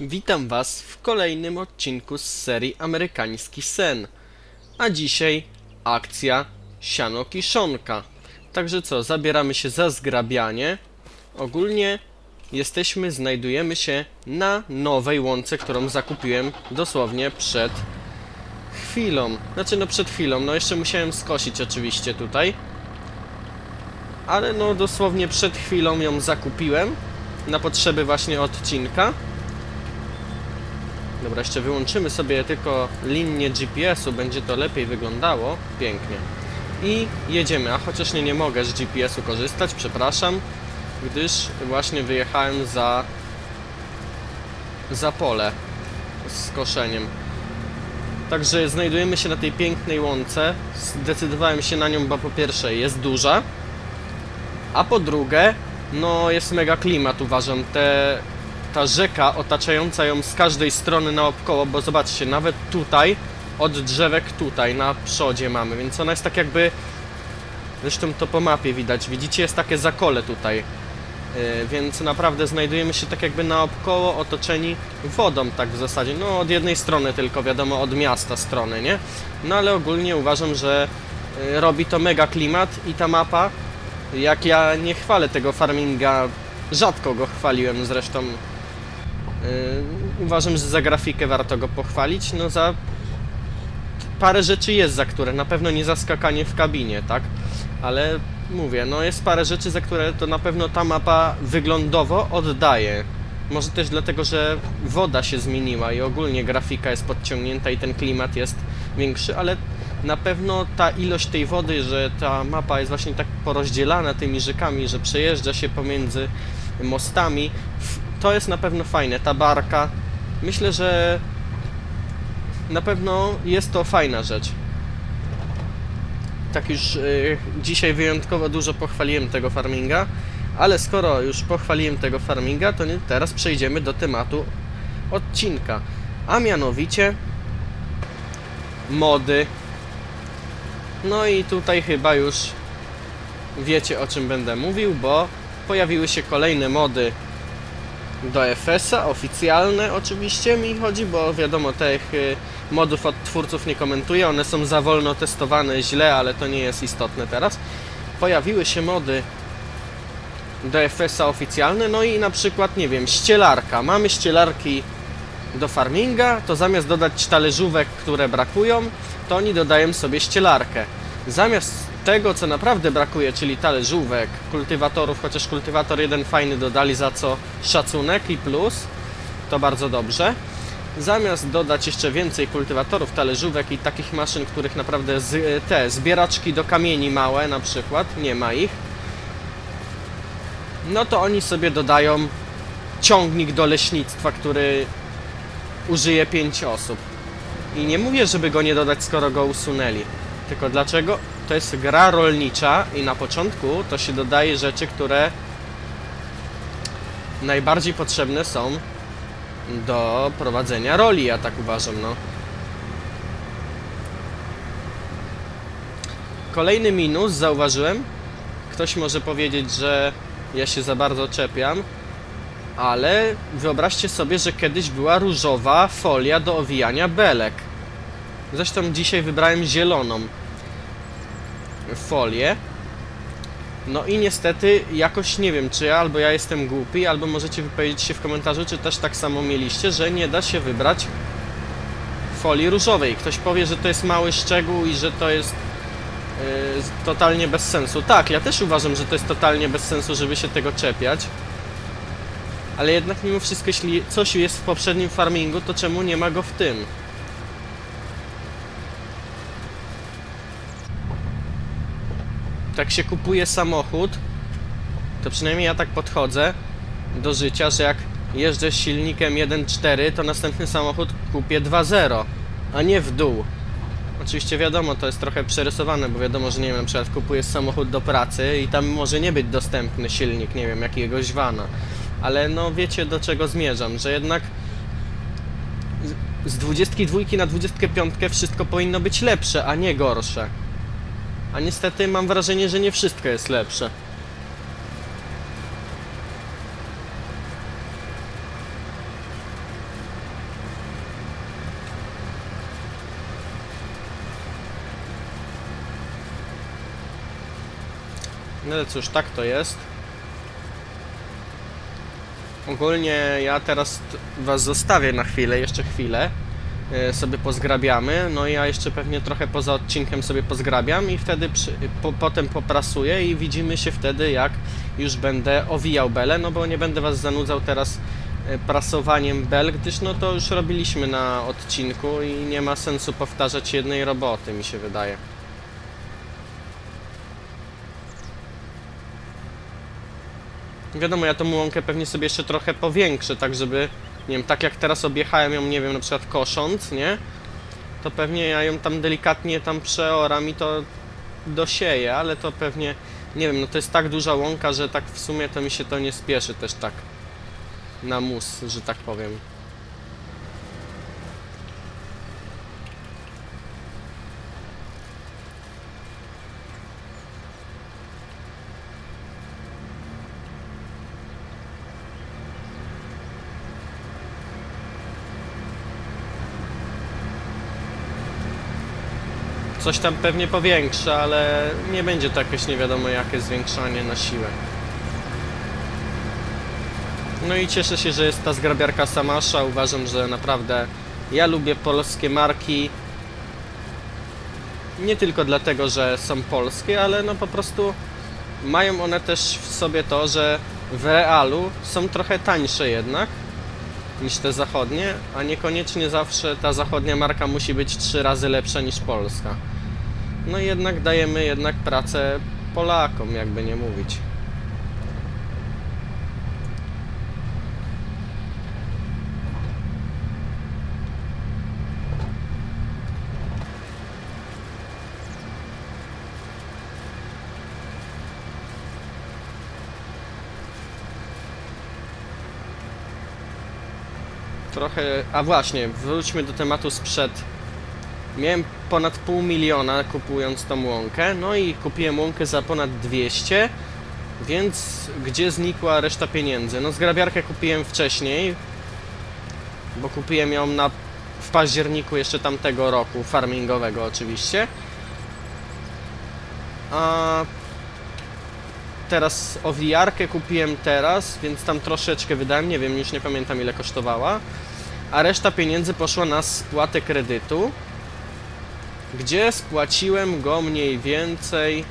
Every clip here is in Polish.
Witam Was w kolejnym odcinku z serii Amerykański Sen. A dzisiaj akcja Siano Kiszonka. Także co, zabieramy się za zgrabianie. Ogólnie jesteśmy, znajdujemy się na nowej łące, którą zakupiłem dosłownie przed chwilą. Znaczy no przed chwilą, no jeszcze musiałem skosić oczywiście tutaj. Ale no dosłownie przed chwilą ją zakupiłem na potrzeby właśnie odcinka. Dobra, jeszcze wyłączymy sobie tylko linię GPS-u, będzie to lepiej wyglądało. Pięknie. I jedziemy, a chociaż nie, nie mogę z GPS-u korzystać, przepraszam, gdyż właśnie wyjechałem za za pole z koszeniem. Także znajdujemy się na tej pięknej łące. Zdecydowałem się na nią, bo po pierwsze jest duża, a po drugie, no jest mega klimat uważam. Te, ta rzeka otaczająca ją z każdej strony naokoło, bo zobaczcie, nawet tutaj, od drzewek tutaj na przodzie mamy, więc ona jest tak jakby, zresztą to po mapie widać, widzicie, jest takie zakole tutaj. Yy, więc naprawdę znajdujemy się tak jakby naokoło otoczeni wodą, tak w zasadzie. No od jednej strony tylko, wiadomo, od miasta strony, nie? No ale ogólnie uważam, że yy, robi to mega klimat i ta mapa, jak ja nie chwalę tego farminga, rzadko go chwaliłem zresztą. Yy, uważam, że za grafikę warto go pochwalić, no za parę rzeczy jest za które, na pewno nie za skakanie w kabinie, tak? Ale mówię, no jest parę rzeczy, za które to na pewno ta mapa wyglądowo oddaje. Może też dlatego, że woda się zmieniła i ogólnie grafika jest podciągnięta i ten klimat jest większy, ale na pewno ta ilość tej wody, że ta mapa jest właśnie tak porozdzielana tymi rzekami, że przejeżdża się pomiędzy mostami, to jest na pewno fajne. Ta barka, myślę, że na pewno jest to fajna rzecz. Tak już y, dzisiaj wyjątkowo dużo pochwaliłem tego farminga, ale skoro już pochwaliłem tego farminga, to nie, teraz przejdziemy do tematu odcinka. A mianowicie mody. No i tutaj chyba już wiecie o czym będę mówił, bo pojawiły się kolejne mody do FS-a, oficjalne oczywiście mi chodzi, bo wiadomo, tych y, modów od twórców nie komentuję, one są za wolno testowane, źle, ale to nie jest istotne teraz. Pojawiły się mody do FS-a oficjalne, no i na przykład, nie wiem, ścielarka. Mamy ścielarki do farminga, to zamiast dodać talerzówek, które brakują, to oni dodają sobie ścielarkę. Zamiast tego, co naprawdę brakuje, czyli talerzówek, kultywatorów, chociaż kultywator jeden fajny dodali, za co szacunek i plus, to bardzo dobrze. Zamiast dodać jeszcze więcej kultywatorów, talerzówek i takich maszyn, których naprawdę z, te zbieraczki do kamieni małe na przykład, nie ma ich, no to oni sobie dodają ciągnik do leśnictwa, który użyje 5 osób. I nie mówię, żeby go nie dodać, skoro go usunęli. Tylko dlaczego? To jest gra rolnicza i na początku to się dodaje rzeczy, które najbardziej potrzebne są do prowadzenia roli, ja tak uważam, no. Kolejny minus zauważyłem. Ktoś może powiedzieć, że ja się za bardzo czepiam, ale wyobraźcie sobie, że kiedyś była różowa folia do owijania belek. Zresztą dzisiaj wybrałem zieloną folię. No i niestety jakoś nie wiem, czy albo ja jestem głupi, albo możecie wypowiedzieć się w komentarzu, czy też tak samo mieliście, że nie da się wybrać folii różowej. Ktoś powie, że to jest mały szczegół i że to jest yy, totalnie bez sensu. Tak, ja też uważam, że to jest totalnie bez sensu, żeby się tego czepiać. Ale jednak mimo wszystko, jeśli coś jest w poprzednim farmingu, to czemu nie ma go w tym? Tak się kupuje samochód, to przynajmniej ja tak podchodzę do życia, że jak jeżdżę z silnikiem 1.4, to następny samochód kupię 2.0, a nie w dół. Oczywiście wiadomo, to jest trochę przerysowane, bo wiadomo, że nie wiem, na przykład kupuję samochód do pracy i tam może nie być dostępny silnik, nie wiem, jakiegoś vana. Ale no wiecie do czego zmierzam, że jednak z 22 na 25 wszystko powinno być lepsze, a nie gorsze. A niestety mam wrażenie, że nie wszystko jest lepsze. No ale cóż, tak to jest. Ogólnie ja teraz was zostawię na chwilę, jeszcze chwilę e, Sobie pozgrabiamy. No i ja jeszcze pewnie trochę poza odcinkiem sobie pozgrabiam i wtedy przy, po, potem poprasuję i widzimy się wtedy jak już będę owijał belę, no bo nie będę was zanudzał teraz e, prasowaniem bel, gdyż no to już robiliśmy na odcinku i nie ma sensu powtarzać jednej roboty, mi się wydaje. Wiadomo, ja tą łąkę pewnie sobie jeszcze trochę powiększę, tak żeby, nie wiem, tak jak teraz objechałem ją, nie wiem, na przykład kosząc, nie? To pewnie ja ją tam delikatnie tam przeoram i to dosieję, ale to pewnie, nie wiem, no to jest tak duża łąka, że tak w sumie to mi się to nie spieszy też tak na mus, że tak powiem. Coś tam pewnie powiększa, ale nie będzie to jakieś nie wiadomo jakie zwiększanie na siłę. No i cieszę się, że jest ta zgrabiarka Samasza. Uważam, że naprawdę ja lubię polskie marki. Nie tylko dlatego, że są polskie, ale no po prostu mają one też w sobie to, że w realu są trochę tańsze jednak niż te zachodnie, a niekoniecznie zawsze ta zachodnia marka musi być trzy razy lepsza niż polska. No jednak dajemy jednak pracę Polakom, jakby nie mówić. Trochę. A właśnie, wróćmy do tematu sprzed. Miałem ponad pół miliona kupując tą łąkę, no i kupiłem łąkę za ponad 200, więc gdzie znikła reszta pieniędzy? No zgrabiarkę kupiłem wcześniej, bo kupiłem ją na, w październiku jeszcze tamtego roku, farmingowego oczywiście. A teraz owijarkę kupiłem teraz, więc tam troszeczkę wydałem, nie wiem, już nie pamiętam ile kosztowała. A reszta pieniędzy poszła na spłatę kredytu, gdzie spłaciłem go mniej więcej.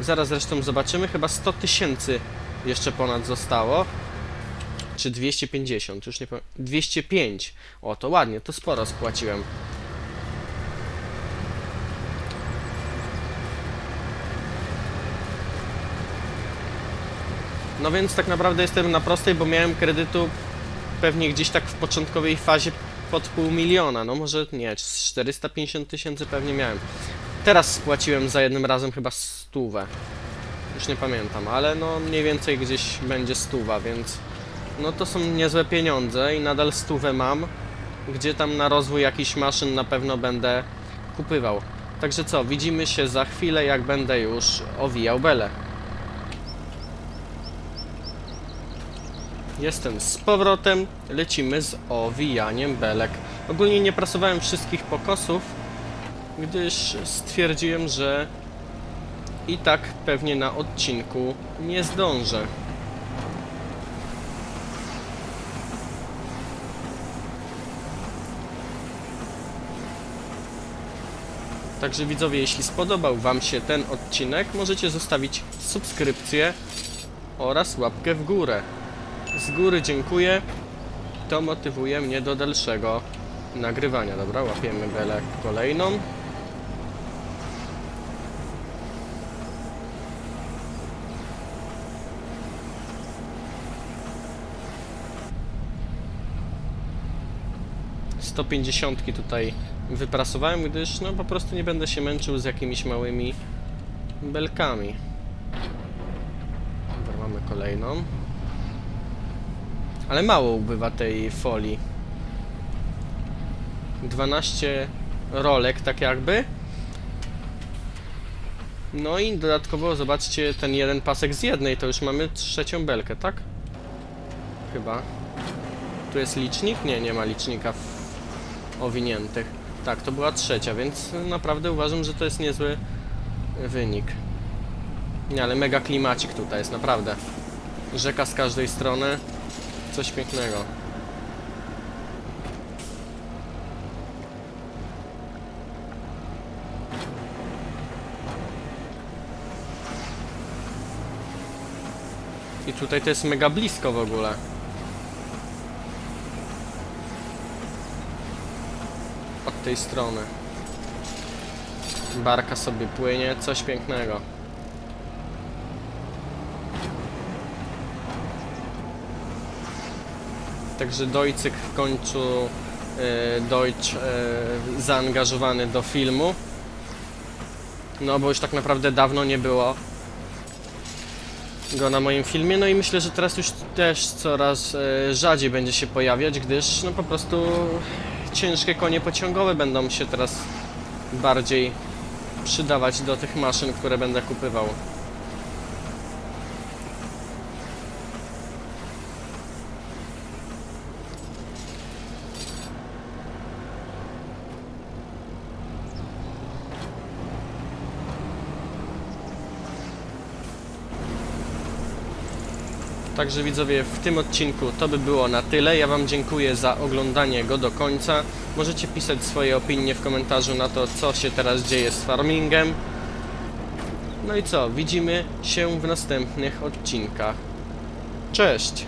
Zaraz zresztą zobaczymy, chyba 100 tysięcy jeszcze ponad zostało. Czy 250, już nie pamiętam. 205. O, to ładnie, to sporo spłaciłem. No więc tak naprawdę jestem na prostej, bo miałem kredytu pewnie gdzieś tak w początkowej fazie pod pół miliona, no może nie, 450 tysięcy pewnie miałem. Teraz spłaciłem za jednym razem chyba stówę. Już nie pamiętam, ale no mniej więcej gdzieś będzie stuwa, więc no to są niezłe pieniądze i nadal stówę mam, gdzie tam na rozwój jakichś maszyn na pewno będę kupywał. Także co, widzimy się za chwilę, jak będę już owijał belę. Jestem z powrotem, lecimy z owijaniem belek. Ogólnie nie prasowałem wszystkich pokosów, gdyż stwierdziłem, że i tak pewnie na odcinku nie zdążę. Także widzowie, jeśli spodobał Wam się ten odcinek, możecie zostawić subskrypcję oraz łapkę w górę. Z góry dziękuję. To motywuje mnie do dalszego nagrywania. Dobra, łapiemy belę kolejną. Sto pięćdziesiątki tutaj wyprasowałem, gdyż no po prostu nie będę się męczył z jakimiś małymi belkami. Dobra, mamy kolejną. Ale mało ubywa tej folii. 12 rolek, tak jakby. No i dodatkowo zobaczcie ten jeden pasek z jednej, to już mamy trzecią belkę, tak? Chyba. Tu jest licznik? Nie, nie ma licznika owiniętych. Tak, to była trzecia, więc naprawdę uważam, że to jest niezły wynik. Nie, ale mega klimacik tutaj jest, naprawdę. Rzeka z każdej strony. Coś pięknego. I tutaj to jest mega blisko w ogóle. Od tej strony. Barka sobie płynie, coś pięknego. Także Dojcyk w końcu e, Deutsch zaangażowany do filmu. No bo już tak naprawdę dawno nie było go na moim filmie, no i myślę, że teraz już też coraz e, rzadziej będzie się pojawiać, gdyż no po prostu ciężkie konie pociągowe będą się teraz bardziej przydawać do tych maszyn, które będę kupywał. Także widzowie, w tym odcinku to by było na tyle. Ja Wam dziękuję za oglądanie go do końca. Możecie pisać swoje opinie w komentarzu na to, co się teraz dzieje z farmingiem. No i co, widzimy się w następnych odcinkach. Cześć!